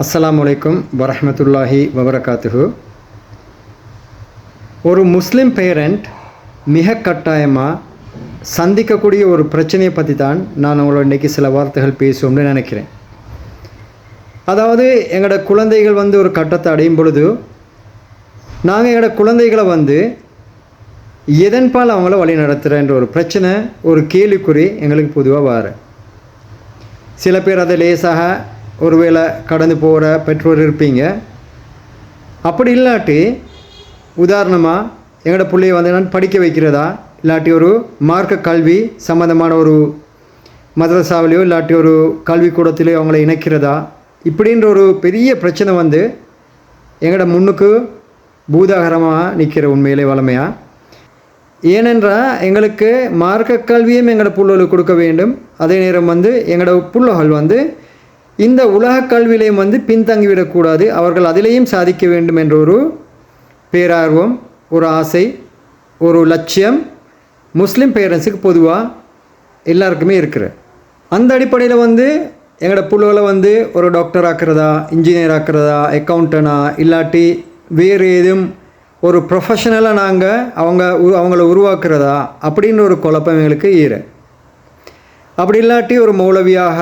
அஸ்லாம் வலைக்கும் வரமத்துல்லாஹி வபரகாத்துஹு ஒரு முஸ்லீம் பேரண்ட் மிக கட்டாயமாக சந்திக்கக்கூடிய ஒரு பிரச்சனையை பற்றி தான் நான் உங்களோட இன்றைக்கி சில வார்த்தைகள் பேசுவோம்னு நினைக்கிறேன். அதாவது எங்களோட குழந்தைகள் வந்து ஒரு கட்டத்தை அடையும் பொழுது நாங்கள் எங்களோட குழந்தைகளை வந்து எதன்பால் அவங்கள வழி நடத்துகிறேன்ற ஒரு பிரச்சனை ஒரு கேள்விக்குறி எங்களுக்கு பொதுவாக வார சில பேர் அதை லேசாக ஒருவேளை கடந்து போகிற பெற்றோர் இருப்பீங்க. அப்படி இல்லாட்டி உதாரணமாக எங்களோட பிள்ளைய வந்து நான் படிக்க வைக்கிறதா? இல்லாட்டி ஒரு மார்க்க கல்வி சம்மந்தமான ஒரு மதரசாவிலையோ இல்லாட்டி ஒரு கல்விக்கூடத்திலையோ அவங்கள இணைக்கிறதா? இப்படின்ற ஒரு பெரிய பிரச்சனை வந்து எங்களோட முன்னுக்கு பூதாகரமாக நிற்கிற உண்மையிலே வளமையாக ஏனென்றால் எங்களுக்கு மார்க்க கல்வியும் எங்களோட புள்ளோலுக்கு கொடுக்க வேண்டும். அதே நேரம் வந்து எங்களோட புள்ளகள் வந்து இந்த உலக கல்வியிலையும் வந்து பின்தங்கிவிடக்கூடாது. அவர்கள் அதிலேயும் சாதிக்க வேண்டும் என்ற ஒரு பேரார்வம் ஒரு ஆசை ஒரு லட்சியம் முஸ்லீம் பேரண்ட்ஸுக்கு பொதுவாக எல்லாருக்குமே இருக்கிற. அந்த அடிப்படையில் வந்து எங்களோட புள்ளுகளை வந்து ஒரு டாக்டர் ஆக்கிறதா இன்ஜினியர் ஆக்கிறதா அக்கௌண்டனா இல்லாட்டி வேறு ஏதும் ஒரு ப்ரொஃபஷனலாக நாங்கள் அவங்க உ- அவங்கள உருவாக்குறதா அப்படின்னு ஒரு குழப்பம் எங்களுக்கு ஈர. அப்படி இல்லாட்டி ஒரு மௌலவியாக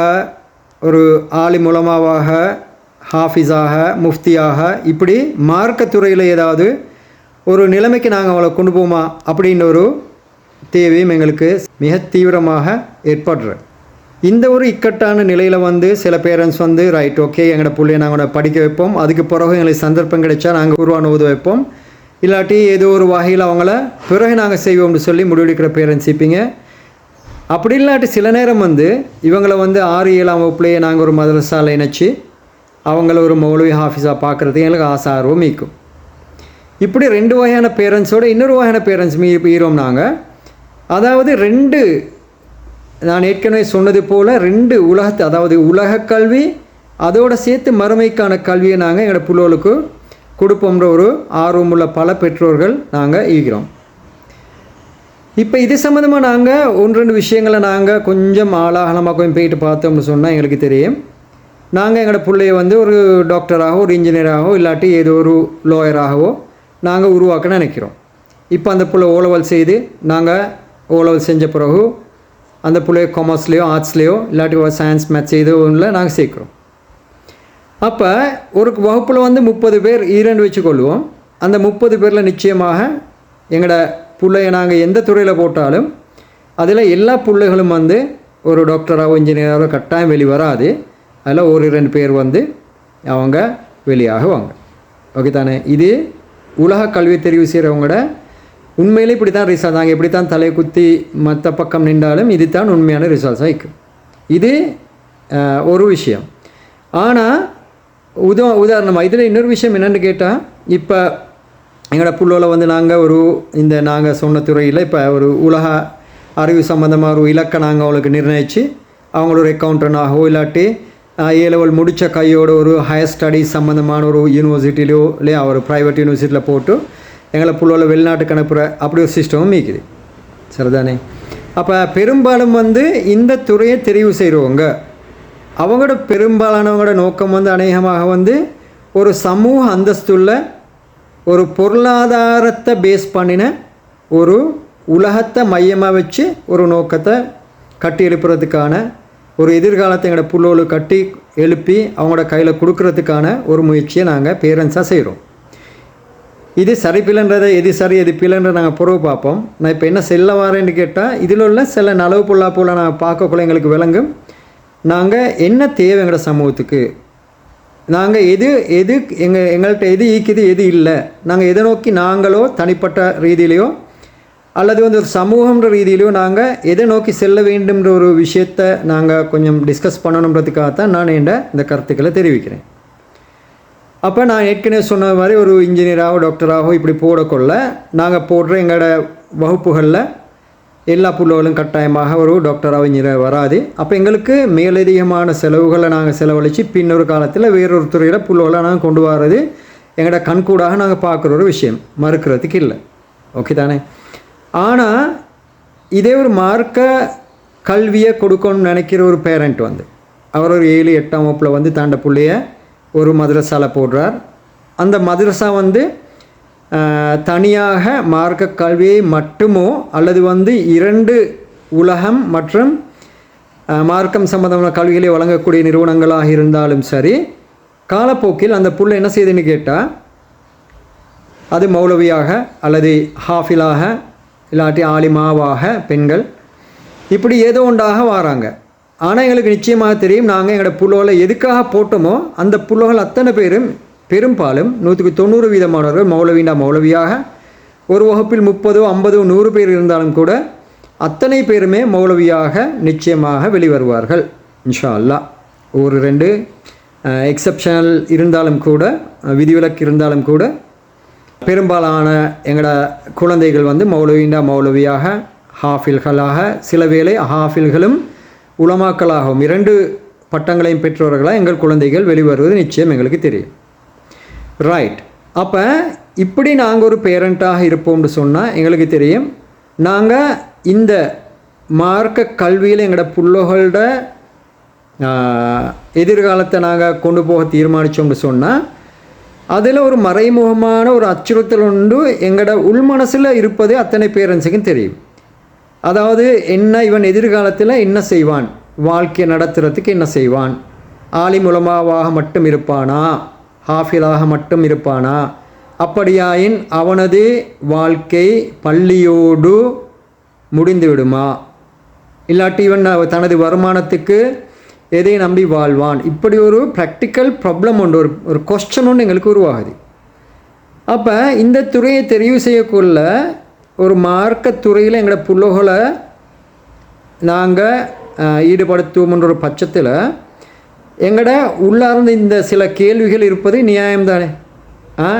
ஒரு ஆலி மூலமாவாக ஹாஃபிஸாக முஃப்தியாக இப்படி மார்க்கத்துறையில் ஏதாவது ஒரு நிலைமைக்கு நாங்கள் அவளை கொண்டு போமா அப்படின்ற ஒரு தேவையும் எங்களுக்கு மிக தீவிரமாக ஏற்படுற இந்த ஒரு இக்கட்டான நிலையில் வந்து சில பேரண்ட்ஸ் வந்து ரைட் ஓகே எங்களோட பிள்ளைய நாங்கள் படிக்க வைப்போம். அதுக்கு பிறகு எங்களுக்கு சந்தர்ப்பம் கிடைச்சா நாங்கள் உருவான உதவி வைப்போம். இல்லாட்டி ஏதோ ஒரு வகையில் அவங்கள பிறகு நாங்கள் செய்வோம்னு சொல்லி முடிவெடுக்கிற பேரண்ட்ஸ் இருப்பீங்க. அப்படி இல்லாட்டி சில நேரம் வந்து இவங்களை வந்து ஆறு ஏழாம் வகுப்புலேயே நாங்கள் ஒரு மதரசாவில் இணைச்சி அவங்கள ஒரு மௌலவி ஹாஃபிஸாக பார்க்குறதுக்கு எங்களுக்கு ஆசை ஆர்வம் மீக்கும் இப்படி ரெண்டு வகையான பேரண்ட்ஸோட இன்னொரு வகையான பேரண்ட்ஸ் மீ ஈரோம் நாங்கள் அதாவது ரெண்டு நான் ஏற்கனவே சொன்னது போல் ரெண்டு உலகத்து அதாவது உலக கல்வி அதோடு சேர்த்து மறுமைக்கான கல்வியை நாங்கள் எங்களோட புள்ளோளுக்கு கொடுப்போம்ன்ற ஒரு ஆர்வமுள்ள பல பெற்றோர்கள் நாங்கள் ஈகிறோம் இப்போ இது சம்மந்தமாக நாங்கள் ஒன்று ரெண்டு விஷயங்களை நாங்கள் கொஞ்சம் ஆளாகலமாக கொஞ்சம் போயிட்டு பார்த்தோம்னு சொன்னால் எங்களுக்கு தெரியும். நாங்கள் எங்களோட பிள்ளைய வந்து ஒரு டாக்டராகவோ ஒரு இன்ஜினியராகவோ இல்லாட்டி ஏதோ ஒரு லாயராகவோ நாங்கள் உருவாக்க நினைக்கிறோம். இப்போ அந்த பிள்ளை ஓலவல் செய்து நாங்கள் ஓலவல் செஞ்ச பிறகு அந்த பிள்ளைய காமர்ஸ்லேயோ ஆர்ட்ஸ்லேயோ இல்லாட்டி சயின்ஸ் மேத்ஸ் ஏதோ ஒன்றில் நாங்கள் சேர்க்குறோம். அப்போ ஒரு வகுப்பில் வந்து முப்பது பேர் ஈரண்டு வச்சுக்கொள்வோம். அந்த முப்பது பேரில் நிச்சயமாக எங்களோட பிள்ளைய நாங்கள் எந்த துறையில் போட்டாலும் அதில் எல்லா பிள்ளைகளும் வந்து ஒரு டாக்டராகவோ இன்ஜினியராகவோ கட்டாயம் வெளி வராது. அதில் ஒரு ரெண்டு பேர் வந்து அவங்க வெளியாகுவாங்க ஓகே தானே? இது உலக கல்வி தெரிவு செய்கிறவங்களோட உண்மையிலே இப்படி தான் ரிசல்ட் நாங்கள் எப்படி தான் தலை குத்தி மற்ற பக்கம் நின்றாலும் இது தான் உண்மையான ரிசல்ட்ஸாக ஆகிக்கும் இது ஒரு விஷயம். ஆனால் உத உதாரணமாக இதில் இன்னொரு விஷயம் என்னென்னு கேட்டால் இப்போ எங்களோட புள்ளோவில் வந்து நாங்கள் ஒரு இந்த நாங்கள் சொன்ன துறையில் இப்போ ஒரு உலக அறிவு சம்மந்தமாக ஒரு இலக்கை நாங்கள் அவளுக்கு நிர்ணயித்து அவங்களோட ஒரு அக்கௌண்டனாகவோ இல்லாட்டி ஏ லெவல் முடித்த கையோட ஒரு ஹையர் ஸ்டடீஸ் சம்மந்தமான ஒரு யூனிவர்சிட்டிலையோ இல்லையா ஒரு ப்ரைவேட் யூனிவர்சிட்டியில் போட்டு எங்களை புள்ளோவில் வெளிநாட்டுக்கு அனுப்புகிற அப்படி ஒரு சிஸ்டமும் மீக்குது சரிதானே? அப்போ பெரும்பாலும் வந்து இந்த துறையை தெரிவு செய்கிறவங்க அவங்களோட பெரும்பாலானவங்களோட நோக்கம் வந்து அநேகமாக வந்து ஒரு சமூக அந்தஸ்துள்ள ஒரு பொருளாதாரத்தை பேஸ் பண்ணின ஒரு உலகத்தை மையமாக வச்சு ஒரு நோக்கத்தை கட்டி எழுப்புறதுக்கான ஒரு எதிர்காலத்தை எங்களோட புள்ளோலு கட்டி எழுப்பி அவங்களோட கையில் கொடுக்கறதுக்கான ஒரு முயற்சியை நாங்கள் பேரண்ட்ஸாக செய்கிறோம் இது சரி பிள்ளைன்றதை எது சரி எது பிள்ளைன்ற நாங்கள் புறவு பார்ப்போம். நான் இப்போ என்ன செல்ல வரேன்னு கேட்டால் இதில் உள்ள சில நலவு புள்ளா போல் நாங்கள் பார்க்கக்குள்ள எங்களுக்கு விளங்கும். நாங்கள் என்ன தேவை எங்களோட சமூகத்துக்கு? நாங்கள் எது எது எங்கள் எங்கள்கிட்ட எது ஈக்குது எது இல்லை. நாங்கள் எதை நோக்கி நாங்களோ தனிப்பட்ட ரீதியிலையோ அல்லது வந்து ஒரு சமூகன்ற ரீதியிலையோ நாங்கள் எதை நோக்கி செல்ல வேண்டும்ன்ற ஒரு விஷயத்தை நாங்கள் கொஞ்சம் டிஸ்கஸ் பண்ணணுன்றதுக்காகத்தான் நான் என்ற இந்த கருத்துக்களை தெரிவிக்கிறேன். அப்போ நான் ஏற்கனவே சொன்ன மாதிரி ஒரு இன்ஜினியராகவோ டாக்டராகவோ இப்படி போடக்கொள்ள நாங்கள் போடுற எங்களோட வகுப்புகளில் எல்லா பிள்ளைகளும் கட்டாயமாக ஒரு டாக்டராகவோ இன்ஜினியர் வராது. அப்போ எங்களுக்கு மேலதிகமான செலவுகளை நாங்கள் செலவழித்து பின்னொரு காலத்தில் வேறொரு துறையில் பிள்ளைகளை நாங்கள் கொண்டு வர்றது எங்களோட கண்கூடாக நாங்கள் பார்க்குற ஒரு விஷயம். மறுக்கிறதுக்கு இல்லை. ஓகே தானே? ஆனால் இதே ஒரு மார்க்க கல்வியை கொடுக்கணும்னு நினைக்கிற ஒரு பேரண்ட் வந்து அவர் ஒரு ஏழு எட்டாம் வகுப்பில் வந்து தாண்ட பிள்ளைய ஒரு மதரசாவில் போடுறார். அந்த மதரசா வந்து தனியாக மார்க்க கல்வியை மட்டுமோ அல்லது வந்து இரண்டு உலகம் மற்றும் மார்க்கம் சம்பந்தமான கல்விகளை வழங்கக்கூடிய நிறுவனங்களாக இருந்தாலும் சரி காலப்போக்கில் அந்த புள்ள என்ன செய்யுதுன்னு கேட்டால் அது மௌலவியாக அல்லது ஹாஃபிலாக இல்லாட்டி ஆலிமாவாக பெண்கள் இப்படி ஏதோ ஒன்றாக வராங்க. ஆனால் எங்களுக்கு நிச்சயமாக தெரியும் நாங்கள் எங்களோட புள்ளோகளை எதுக்காக போட்டோமோ அந்த புள்ளோகள் அத்தனை பேரும் பெரும்பாலும் நூற்றுக்கு தொண்ணூறு வீதமானவர்கள் மௌலவிண்டா மௌலவியாக ஒரு வகுப்பில் முப்பதோ ஐம்பதோ நூறு பேர் இருந்தாலும் கூட அத்தனை பேருமே மௌலவியாக நிச்சயமாக வெளிவருவார்கள் இன்ஷா அல்லா ஒரு ரெண்டு எக்ஸப்ஷனல் இருந்தாலும் கூட விதிவிலக்கு இருந்தாலும் கூட பெரும்பாலான எங்களோட குழந்தைகள் வந்து மௌலவிண்டா மௌலவியாக ஹாஃபில்களாக சில வேளை ஹாஃபில்களும் உலமாக்களாகவும் இரண்டு பட்டங்களையும் பெற்றவர்களாக எங்கள் குழந்தைகள் வெளிவருவது நிச்சயம் எங்களுக்கு தெரியும். ரைட் அப்போ இப்படி நாங்கள் ஒரு பேரண்ட்டாக இருப்போம்னு சொன்னால் எங்களுக்கு தெரியும். நாங்கள் இந்த மார்க்க கல்வியில் எங்களோட புள்ளோகளோட எதிர்காலத்தை நாங்கள் கொண்டு போக தீர்மானித்தோம்னு சொன்னால் அதில் ஒரு மறைமுகமான ஒரு அச்சுறுத்தல் உண்டு. எங்களோட உள்மனசில் இருப்பது அத்தனை பேரண்ட்ஸுக்கும் தெரியும். அதாவது என்ன இவன் எதிர்காலத்தில் என்ன செய்வான்? வாழ்க்கையை நடத்துகிறதுக்கு என்ன செய்வான்? ஆலி மூலமாவாக மட்டும் இருப்பானா? ஹாஃபிலாக மட்டும் இருப்பானா? அப்படியாயின் அவனது வாழ்க்கை பள்ளியோடு முடிந்துவிடுமா? இல்லாட்டி இவன் தனது வருமானத்துக்கு எதை நம்பி வாழ்வான்? இப்படி ஒரு ப்ராக்டிக்கல் ப்ராப்ளம் ஒன்று ஒரு ஒரு கொஸ்டன் ஒன்று எங்களுக்கு உருவாகுது. அப்போ இந்த துறையை தெரிவு செய்யக்குள்ள ஒரு மார்க்க துறையில் எங்களோட புள்ளகளை நாங்கள் ஈடுபடுத்துவோம்ன்ற ஒரு பட்சத்தில் எங்கட உள்ளார்ந்து இந்த சில கேள்விகள் இருப்பது நியாயம் தானே ஆ?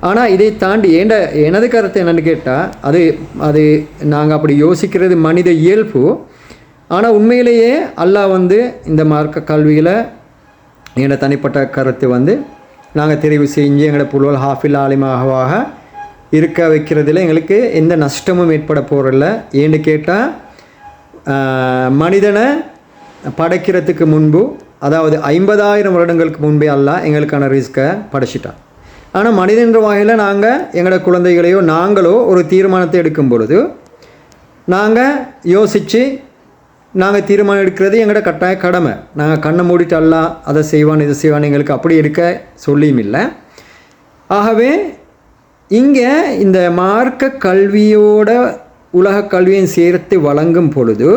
ஆனால் இதை தாண்டி ஏண்ட எனது கருத்து என்னன்னு கேட்டால் அது அது நாங்கள் அப்படி யோசிக்கிறது மனித இயல்பு. ஆனால் உண்மையிலேயே அல்லாஹ் வந்து இந்த மார்க்க கல்வியில் என்னோட தனிப்பட்ட கருத்து வந்து நாங்கள் தெரிவு செஞ்சு எங்களோட புல்வல் ஹாஃபில் ஆலிமாகவாக இருக்க வைக்கிறதுல எங்களுக்கு எந்த நஷ்டமும் ஏற்பட போகிறதில்ல ஏன்னு கேட்டால் மனிதனை படைக்கிறதுக்கு முன்பு அதாவது ஐம்பதாயிரம் வருடங்களுக்கு முன்பே அல்லா எங்களுக்கான ரிஸ்க்கை படைச்சிட்டான். ஆனால் மனிதன்ற வகையில் நாங்கள் எங்களோட குழந்தைகளையோ நாங்களோ ஒரு தீர்மானத்தை எடுக்கும் பொழுது நாங்கள் யோசித்து நாங்கள் தீர்மானம் எடுக்கிறது எங்களோட கட்டாய கடமை. நாங்கள் கண்ணை மூடிட்டு அல்லா அதை செய்வான் இதை செய்வான் எங்களுக்கு அப்படி எடுக்க சொல்லியும் இல்லை. ஆகவே இங்கே இந்த மார்க்க கல்வியோட உலக கல்வியை சேர்த்து வழங்கும் பொழுது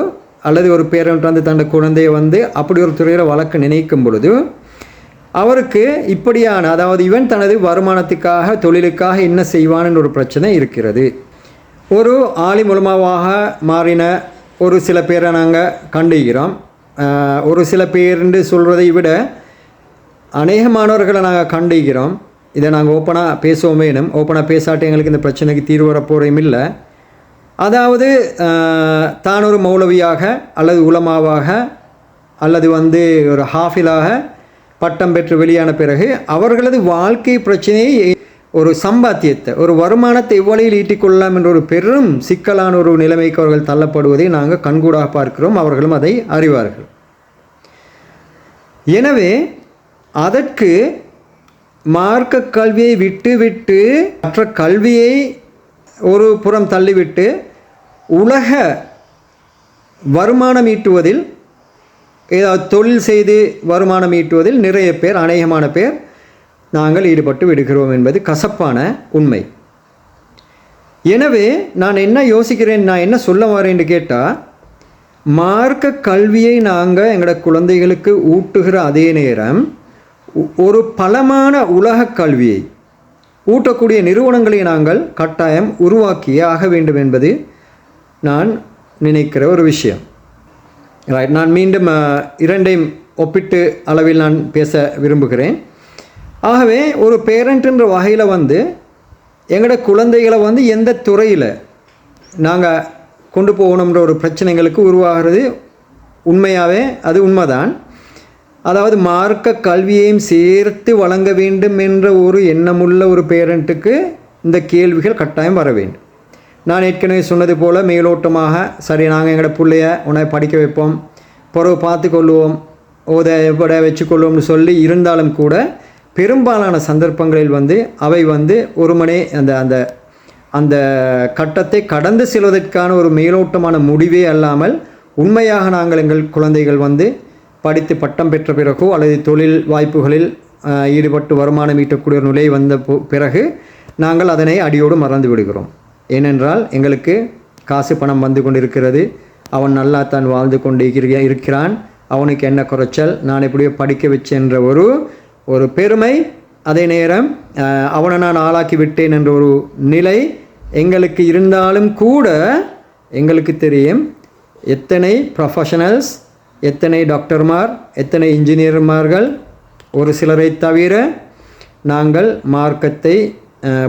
அல்லது ஒரு பேரண்ட் வந்து தன்னோட குழந்தையை வந்து அப்படி ஒரு துறையில் வளர்க்க நினைக்கும் பொழுது அவருக்கு இப்படியான அதாவது இவன் தனது வருமானத்துக்காக தொழிலுக்காக என்ன செய்வான்னு ஒரு பிரச்சனை இருக்கிறது. ஒரு ஆலி மூலமாவாக மாறின ஒரு சில பேரை நாங்கள் கண்டுகிறோம் ஒரு சில பேருன்னு சொல்கிறதை விட அநேகமானவர்களை நாங்கள் கண்டுகிறோம் இதை நாங்கள் ஓப்பனாக பேசுவோம் வேணும் ஓப்பனாக பேசாட்டி எங்களுக்கு இந்த பிரச்சனைக்கு தீர்வு வரப்போறையும் இல்லை. அதாவது தான் ஒரு மௌலவியாக அல்லது உலமாவாக அல்லது வந்து ஒரு ஹாஃபிலாக பட்டம் பெற்று வெளியான பிறகு அவர்களது வாழ்க்கை பிரச்சனையை ஒரு சம்பாத்தியத்தை ஒரு வருமானத்தை எவ்வளையில் ஈட்டிக்கொள்ளலாம் என்ற ஒரு பெரும் சிக்கலான ஒரு நிலைமைக்கு அவர்கள் தள்ளப்படுவதை நாங்கள் கண்கூடாக பார்க்கிறோம். அவர்களும் அதை அறிவார்கள். எனவே அதற்கு மார்க்க கல்வியை விட்டுவிட்டு மற்ற கல்வியை ஒரு புறம் தள்ளிவிட்டு உலக வருமானம் ஈட்டுவதில் ஏதாவது தொழில் செய்து வருமானம் ஈட்டுவதில் நிறைய பேர் அநேகமான பேர் நாங்கள் ஈடுபட்டு விடுகிறோம் என்பது கசப்பான உண்மை. எனவே நான் என்ன யோசிக்கிறேன் நான் என்ன சொல்ல வரேன்னு கேட்டால் மார்க்க கல்வியை நாங்கள் எங்களோட குழந்தைகளுக்கு ஊட்டுகிற அதே நேரம் ஒரு பலமான உலக கல்வியை ஊட்டக்கூடிய நிறுவனங்களை நாங்கள் கட்டாயம் உருவாக்கியே ஆக வேண்டும் என்பது நான் நினைக்கிற ஒரு விஷயம். ரைட் நான் மீண்டும் இரண்டையும் ஒப்பிட்டு அளவில் நான் பேச விரும்புகிறேன். ஆகவே ஒரு பேரண்ட்ன்ற வகையில் வந்து எங்களோட குழந்தைகளை வந்து எந்த துறையில் நாங்கள் கொண்டு போகணுன்ற ஒரு பிரச்சனைகளுக்கு உருவாகிறது? உண்மையாகவே அது உண்மைதான். அதாவது மார்க்க கல்வியையும் சேர்த்து வழங்க வேண்டும் என்ற ஒரு எண்ணமுள்ள ஒரு பேரண்ட்டுக்கு இந்த கேள்விகள் கட்டாயம் வர வேண்டும். நான் ஏற்கனவே சொன்னது போல் மேலோட்டமாக சரி நாங்கள் எங்களோட பிள்ளைய உன்னை படிக்க வைப்போம் பிறகு பார்த்து கொள்வோம் ஓத எப்பட வச்சுக்கொள்வோம்னு சொல்லி இருந்தாலும் கூட பெரும்பாலான சந்தர்ப்பங்களில் வந்து அவை வந்து ஒரு மணி அந்த அந்த அந்த கட்டத்தை கடந்து செல்வதற்கான ஒரு மேலோட்டமான முடிவே அல்லாமல் உண்மையாக நாங்கள் எங்கள் குழந்தைகள் வந்து படித்து பட்டம் பெற்ற பிறகோ அல்லது தொழில் வாய்ப்புகளில் ஈடுபட்டு வருமானம் ஈட்டக்கூடிய ஒரு நிலை வந்த பிறகு நாங்கள் அதனை அடியோடு மறந்து விடுகிறோம். ஏனென்றால் எங்களுக்கு காசு பணம் வந்து கொண்டிருக்கிறது. அவன் நல்லா தான் வாழ்ந்து கொண்டு இருக்கிறான். அவனுக்கு என்ன குறைச்சல்? நான் எப்படியோ படிக்க வச்சேன்ற ஒரு ஒரு பெருமை அதே நேரம் அவனை நான் ஆளாக்கி விட்டேன் என்ற ஒரு நிலை எங்களுக்கு இருந்தாலும் கூட எங்களுக்கு தெரியும். எத்தனை ப்ரொஃபஷனல்ஸ் எத்தனை டாக்டர்மார் எத்தனை இன்ஜினியர்மார்கள் ஒரு சிலரை தவிர நாங்கள் மார்க்கத்தை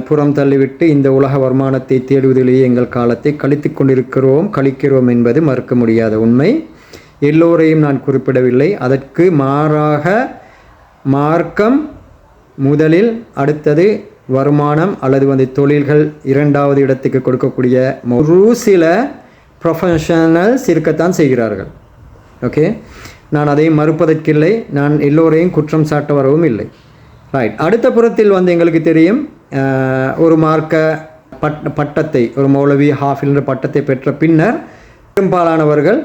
புறம் தள்ளிவிட்டு இந்த உலக வருமானத்தை தேடுவதிலேயே எங்கள் காலத்தை கழித்து கொண்டிருக்கிறோம் கழிக்கிறோம் என்பது மறுக்க முடியாத உண்மை. எல்லோரையும் நான் குறிப்பிடவில்லை. அதற்கு மாறாக மார்க்கம் முதலில் அடுத்தது வருமானம் அல்லது வந்து தொழில்கள் இரண்டாவது இடத்துக்கு கொடுக்கக்கூடிய ஒரு சில ப்ரொஃபஷனல்ஸ் இருக்கத்தான் செய்கிறார்கள். ஓகே நான் அதை மறுப்பதற்கில்லை. நான் எல்லோரையும் குற்றம் சாட்ட வரவும் இல்லை. ரைட் அடுத்த புறத்தில் வந்து எங்களுக்கு தெரியும் ஒரு மார்க்க பட் பட்டத்தை ஒரு மௌலவி ஹாஃபில் என்ற பட்டத்தை பெற்ற பின்னர் பெரும்பாலானவர்கள்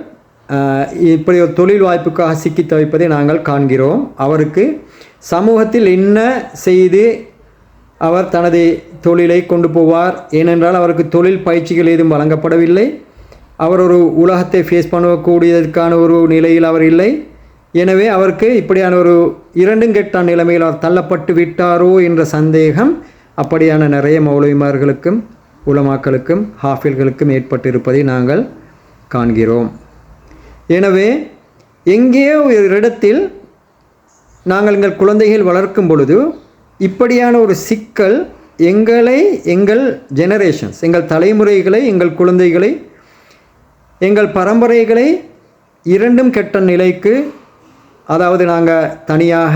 இப்படி ஒரு தொழில் வாய்ப்புக்காக சிக்கி தவிப்பதை நாங்கள் காண்கிறோம். அவருக்கு சமூகத்தில் என்ன செய்து அவர் தனது தொழிலை கொண்டு போவார்? ஏனென்றால் அவருக்கு தொழில் பயிற்சிகள் ஏதும் வழங்கப்படவில்லை. அவர் ஒரு உலகத்தை ஃபேஸ் பண்ணக்கூடியதற்கான ஒரு நிலையில் அவர் இல்லை. எனவே அவருக்கு இப்படியான ஒரு இரண்டும் கெட்ட நிலைமையில் அவர் தள்ளப்பட்டு விட்டாரோ என்ற சந்தேகம் அப்படியான நிறைய மௌலவிமார்களுக்கும் உலமாக்களுக்கும் ஹாஃபில்களுக்கும் ஏற்பட்டிருப்பதை நாங்கள் காண்கிறோம். எனவே எங்கேயோ ஒரு இடத்தில் நாங்கள் எங்கள் குழந்தைகள் வளர்க்கும் பொழுது இப்படியான ஒரு சிக்கல் எங்களை எங்கள் ஜெனரேஷன்ஸ் எங்கள் தலைமுறைகளை எங்கள் குழந்தைகளை எங்கள் பரம்பரைகளை இரண்டும் கெட்ட நிலைக்கு அதாவது நாங்கள் தனியாக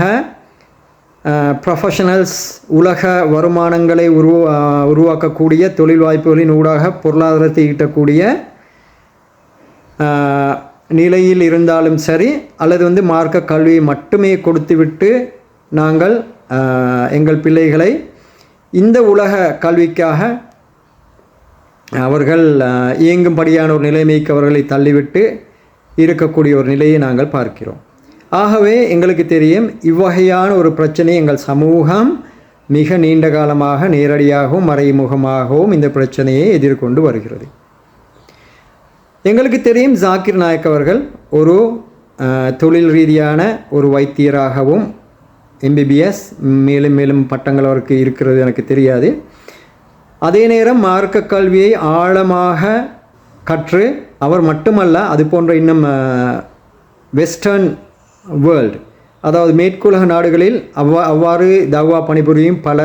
ப்ரொஃபஷனல்ஸ் உலக வருமானங்களை உருவ உருவாக்கக்கூடிய தொழில் வாய்ப்புகளின் ஊடாக பொருளாதாரத்தை ஈட்டக்கூடிய நிலையில் இருந்தாலும் சரி அல்லது வந்து மார்க்க கல்வியை மட்டுமே கொடுத்துவிட்டு நாங்கள் எங்கள் பிள்ளைகளை இந்த உலக கல்விக்காக அவர்கள் இயங்கும்படியான ஒரு நிலைமைக்கு அவர்களை தள்ளிவிட்டு இருக்கக்கூடிய ஒரு நிலையை நாங்கள் பார்க்கிறோம். ஆகவே எங்களுக்கு தெரியும் இவ்வகையான ஒரு பிரச்சனை எங்கள் சமூகம் மிக நீண்ட காலமாக நேரடியாகவும் மறைமுகமாகவும் இந்த பிரச்சனையை எதிர்கொண்டு வருகிறது. எங்களுக்கு தெரியும் ஜாக்கிர் நாயக் அவர்கள் ஒரு தொழில் ரீதியான ஒரு வைத்தியராகவும் எம்பிபிஎஸ் மேலும் மேலும் பட்டங்கள் அவருக்கு இருக்கிறது எனக்கு தெரியாது. அதே நேரம் மார்க்க கல்வியை ஆழமாக கற்று அவர் மட்டுமல்ல அது போன்ற இன்னும் வெஸ்டர்ன் வேர்ல்டு அதாவது மேற்குலக நாடுகளில் அவ்வா அவ்வாறு தவா பணிபுரியும் பல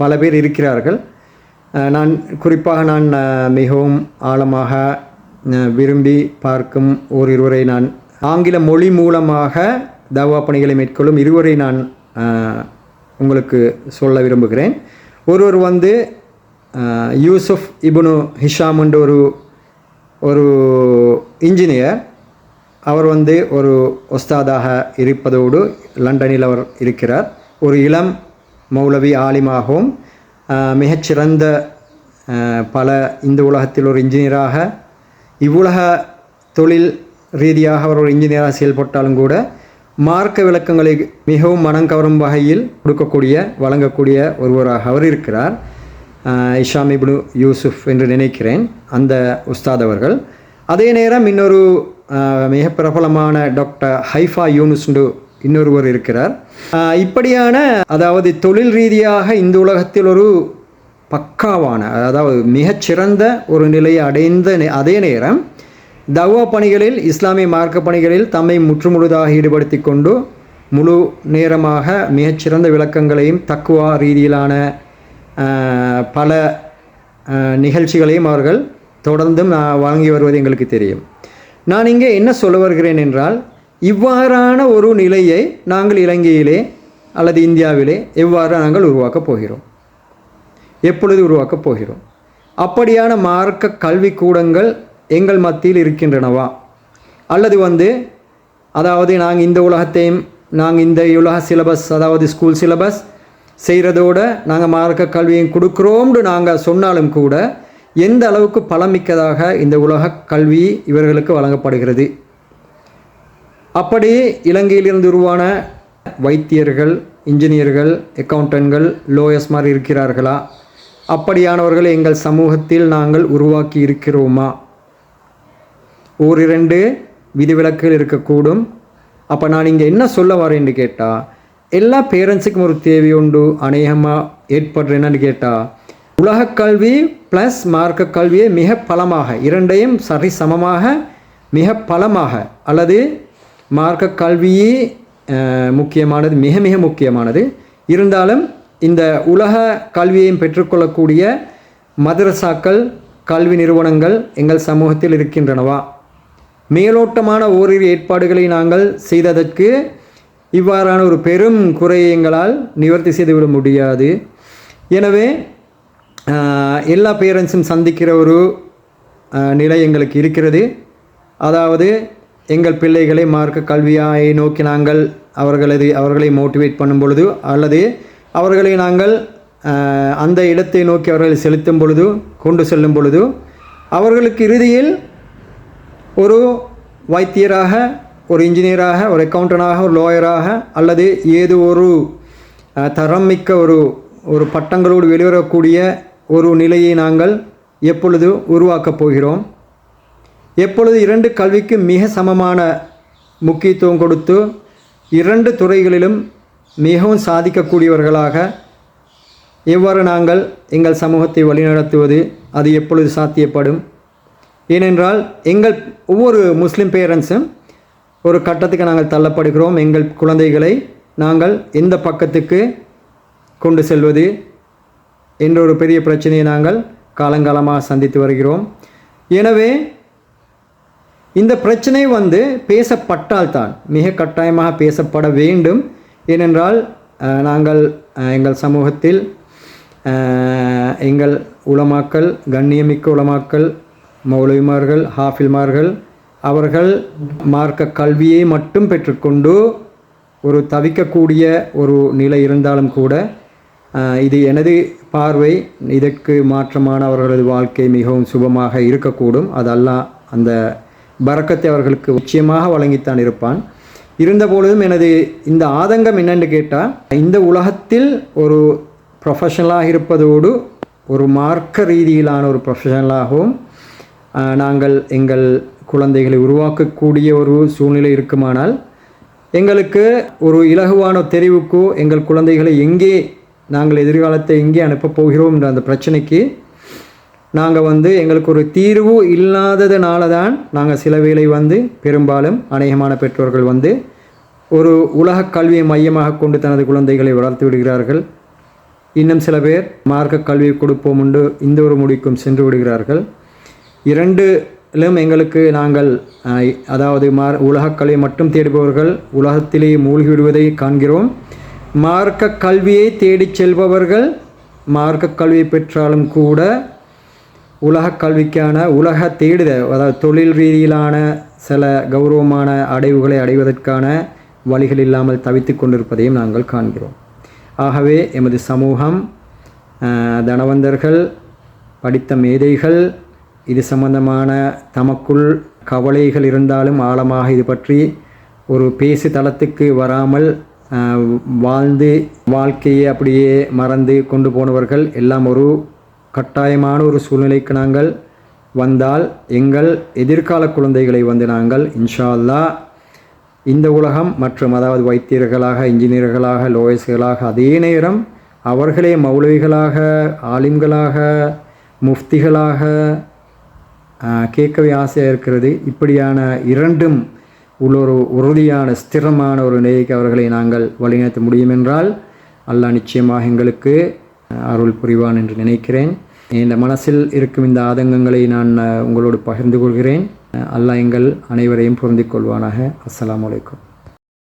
பல பேர் இருக்கிறார்கள். நான் குறிப்பாக நான் மிகவும் ஆழமாக விரும்பி பார்க்கும் ஓர் இருவரை நான் ஆங்கில மொழி மூலமாக தவா பணிகளை மேற்கொள்ளும் இருவரை நான் உங்களுக்கு சொல்ல விரும்புகிறேன். ஒருவர் வந்து யூசுஃப் யூசுப் இப்னு ஹிஷாம் ஒரு ஒரு இன்ஜினியர். அவர் வந்து ஒரு ஒஸ்தாதாக இருப்பதோடு லண்டனில் அவர் இருக்கிறார். ஒரு இளம் மௌலவி ஆலிமாகவும் மிகச்சிறந்த பல இந்த உலகத்தில் ஒரு இன்ஜினியராக இவ்வுலக தொழில் ரீதியாக அவர் ஒரு இன்ஜினியராக செயல்பட்டாலும் கூட மார்க்க விளக்கங்களை மிகவும் மனம் கவரும் வகையில் கொடுக்கக்கூடிய வழங்கக்கூடிய ஒருவராக அவர் இருக்கிறார். இஷாமிபுனு இஷாம் இப்னு யூசுஃப் என்று நினைக்கிறேன் அந்த உஸ்தாத் அவர்கள். அதே நேரம் இன்னொரு மிக பிரபலமான டாக்டர் ஹைஃபா யூனுஸ்ண்டு இன்னொருவர் இருக்கிறார். இப்படியான அதாவது தொழில் ரீதியாக இந்த உலகத்தில் ஒரு பக்காவான அதாவது மிகச்சிறந்த ஒரு நிலையை அடைந்த நே- அதே நேரம் தவா பணிகளில் இஸ்லாமிய மார்க்க பணிகளில் தம்மை முற்றுமுழுதாக ஈடுபடுத்தி கொண்டு முழு நேரமாக மிகச்சிறந்த விளக்கங்களையும் தக்குவா ரீதியிலான பல நிகழ்ச்சிகளையும் அவர்கள் தொடர்ந்தும் வழங்கி வருவது எங்களுக்கு தெரியும். நான் இங்கே என்ன சொல்ல வருகிறேன் என்றால் இவ்வாறான ஒரு நிலையை நாங்கள் இலங்கையிலே அல்லது இந்தியாவிலே எவ்வாறு நாங்கள் உருவாக்கப் போகிறோம்? எப்பொழுது உருவாக்கப் போகிறோம்? அப்படியான மார்க்க கல்விக்கூடங்கள் எங்கள் மத்தியில் இருக்கின்றனவா? அல்லது வந்து அதாவது நாங்கள் இந்த உலகத்தையும் நாங்கள் இந்த உலக சிலபஸ் அதாவது ஸ்கூல் சிலபஸ் செய்கிறதோட நாங்கள் மார்க்க கல்வியும் கொடுக்குறோம்னு நாங்கள் சொன்னாலும் கூட எந்த அளவுக்கு பலமிக்கதாக இந்த உலக கல்வி இவர்களுக்கு வழங்கப்படுகிறது? அப்படி இலங்கையிலிருந்து உருவான வைத்தியர்கள் இன்ஜினியர்கள் அக்கௌண்டன்ட்கள் லோயர்ஸ் மாதிரி இருக்கிறார்களா? அப்படியானவர்களை எங்கள் சமூகத்தில் நாங்கள் உருவாக்கி இருக்கிறோமா? ஓரிரண்டு விதிவிலக்குகள் இருக்கக்கூடும். அப்போ நான் இங்கே என்ன சொல்ல வரேன்னு கேட்டால் எல்லா பேரண்ட்ஸுக்கும் ஒரு தேவை உண்டு அநேகமாக ஏற்படுற என்னன்னு கேட்டால் உலகக் கல்வி ப்ளஸ் மார்க்க கல்வியை மிக பலமாக இரண்டையும் சரி சமமாக மிக பலமாக அல்லது மார்க்க கல்வியே முக்கியமானது மிக மிக முக்கியமானது. இருந்தாலும் இந்த உலக கல்வியையும் பெற்றுக்கொள்ளக்கூடிய மதரசாக்கள் கல்வி நிறுவனங்கள் எங்கள் சமூகத்தில் இருக்கின்றனவா? மேலோட்டமான ஓரிரு ஏற்பாடுகளை நாங்கள் செய்ததற்கு இவ்வாறான ஒரு பெரும் குறையை எங்களால் நிவர்த்தி செய்துவிட முடியாது. எனவே எல்லா பேரண்ட்ஸும் சந்திக்கிற ஒரு நிலை எங்களுக்கு இருக்கிறது. அதாவது எங்கள் பிள்ளைகளை மார்க்க கல்வியாயை நோக்கி நாங்கள் அவர்களது அவர்களை மோட்டிவேட் பண்ணும் பொழுது அல்லது அவர்களை நாங்கள் அந்த இடத்தை நோக்கி அவர்களை செலுத்தும் பொழுது கொண்டு செல்லும் பொழுது அவர்களுக்கு இறுதியில் ஒரு வைத்தியராக ஒரு இன்ஜினியராக ஒரு அக்கௌண்டனாக ஒரு லாயராக அல்லது ஏதோ ஒரு தரம் மிக்க ஒரு ஒரு பட்டங்களோடு வெளிவரக்கூடிய ஒரு நிலையை நாங்கள் எப்பொழுது உருவாக்கப் போகிறோம்? எப்பொழுது இரண்டு கல்விக்கு மிக சமமான முக்கியத்துவம் கொடுத்து இரண்டு துறைகளிலும் மிகவும் சாதிக்கக்கூடியவர்களாக எவ்வாறு நாங்கள் எங்கள் சமூகத்தை வழிநடத்துவது? அது எப்பொழுது சாத்தியப்படும்? ஏனென்றால் எங்கள் ஒவ்வொரு முஸ்லீம் பேரண்ட்ஸும் ஒரு கட்டத்துக்கு நாங்கள் தள்ளப்படுகிறோம். எங்கள் குழந்தைகளை நாங்கள் எந்த பக்கத்துக்கு கொண்டு செல்வது என்ற ஒரு பெரிய பிரச்சனையை நாங்கள் காலங்காலமாக சந்தித்து வருகிறோம். எனவே இந்த பிரச்சனை வந்து பேசப்பட்டால்தான் மிக கட்டாயமாக பேசப்பட வேண்டும். ஏனென்றால் நாங்கள் எங்கள் சமூகத்தில் எங்கள் உளமாக்கல் கண்ணியமிக்க உளமாக்கல் மௌலவிமார்கள் ஹாஃபில்மார்கள் அவர்கள் மார்க்க கல்வியை மட்டும் பெற்றுக்கொண்டு ஒரு தவிக்கக்கூடிய ஒரு நிலை இருந்தாலும் கூட இது எனது பார்வை. இதற்கு மாற்றமான அவர்களது வாழ்க்கை மிகவும் சுபமாக இருக்கக்கூடும். அது அந்த பரக்கத்தை அவர்களுக்கு நிச்சயமாக வழங்கித்தான் இருப்பான். இருந்தபொழுதும் எனது இந்த ஆதங்கம் என்னென்று கேட்டால் இந்த உலகத்தில் ஒரு ப்ரொஃபஷனலாக இருப்பதோடு ஒரு மார்க்க ரீதியிலான ஒரு ப்ரொஃபஷனலாகவும் நாங்கள் எங்கள் குழந்தைகளை உருவாக்கக்கூடிய ஒரு சூழ்நிலை இருக்குமானால் எங்களுக்கு ஒரு இலகுவான தெரிவுக்கோ எங்கள் குழந்தைகளை எங்கே நாங்கள் எதிர்காலத்தை எங்கே அனுப்பப் போகிறோம் என்ற அந்த பிரச்சனைக்கு நாங்கள் வந்து எங்களுக்கு ஒரு தீர்வு இல்லாததுனால தான் நாங்கள் சில வேளை வந்து பெரும்பாலும் அநேகமான பெற்றோர்கள் வந்து ஒரு உலக கல்வியை மையமாக கொண்டு தனது குழந்தைகளை வளர்த்து விடுகிறார்கள். இன்னும் சில பேர் மார்க்க கல்வியை கொடுப்போம் உண்டு இந்த ஒரு முடிக்கும் சென்று விடுகிறார்கள். இரண்டிலும் எங்களுக்கு நாங்கள் அதாவது மார் உலகக்கலை மட்டும் தேடுபவர்கள் உலகத்திலேயே மூழ்கிவிடுவதை காண்கிறோம். மார்க்க கல்வியை தேடிச் செல்பவர்கள் மார்க்க கல்வியை பெற்றாலும் கூட உலக கல்விக்கான உலக தேடுத அதாவது தொழில் ரீதியிலான சில கௌரவமான அடைவுகளை அடைவதற்கான வழிகள் இல்லாமல் தவித்து கொண்டிருப்பதையும் நாங்கள் காண்கிறோம். ஆகவே எமது சமூகம் தனவந்தர்கள் படித்த மேதைகள் இது சம்பந்தமான தமக்குள் கவலைகள் இருந்தாலும் ஆழமாக இது பற்றி ஒரு பேசு தளத்துக்கு வராமல் வாழ்ந்து வாழ்க்கையை அப்படியே மறந்து கொண்டு போனவர்கள் எல்லாம் ஒரு கட்டாயமான ஒரு சூழ்நிலைக்கு நாங்கள் வந்தால் எங்கள் எதிர்கால குழந்தைகளை வந்து நாங்கள் இன்ஷா அல்லா இந்த உலகம் மற்றும் அதாவது வைத்தியர்களாக இன்ஜினியர்களாக லோயர்ஸ்களாக அதே நேரம் அவர்களே மௌலவிகளாக ஆலிம்களாக முஃப்திகளாக கேட்கவே ஆசையாக இருக்கிறது. இப்படியான இரண்டும் உள்ள ஒரு உறுதியான ஸ்திரமான ஒரு நிலைக்கு அவர்களை நாங்கள் வழிநடத்த முடியும் என்றால் அல்லாஹ் நிச்சயமாக எங்களுக்கு அருள் புரிவான் என்று நினைக்கிறேன். இந்த மனசில் இருக்கும் இந்த ஆதங்கங்களை நான் உங்களோடு பகிர்ந்து கொள்கிறேன். அல்லாஹ் எங்கள் அனைவரையும் பொருந்திக் கொள்வானாக. அஸ்லாம் வலைக்கம்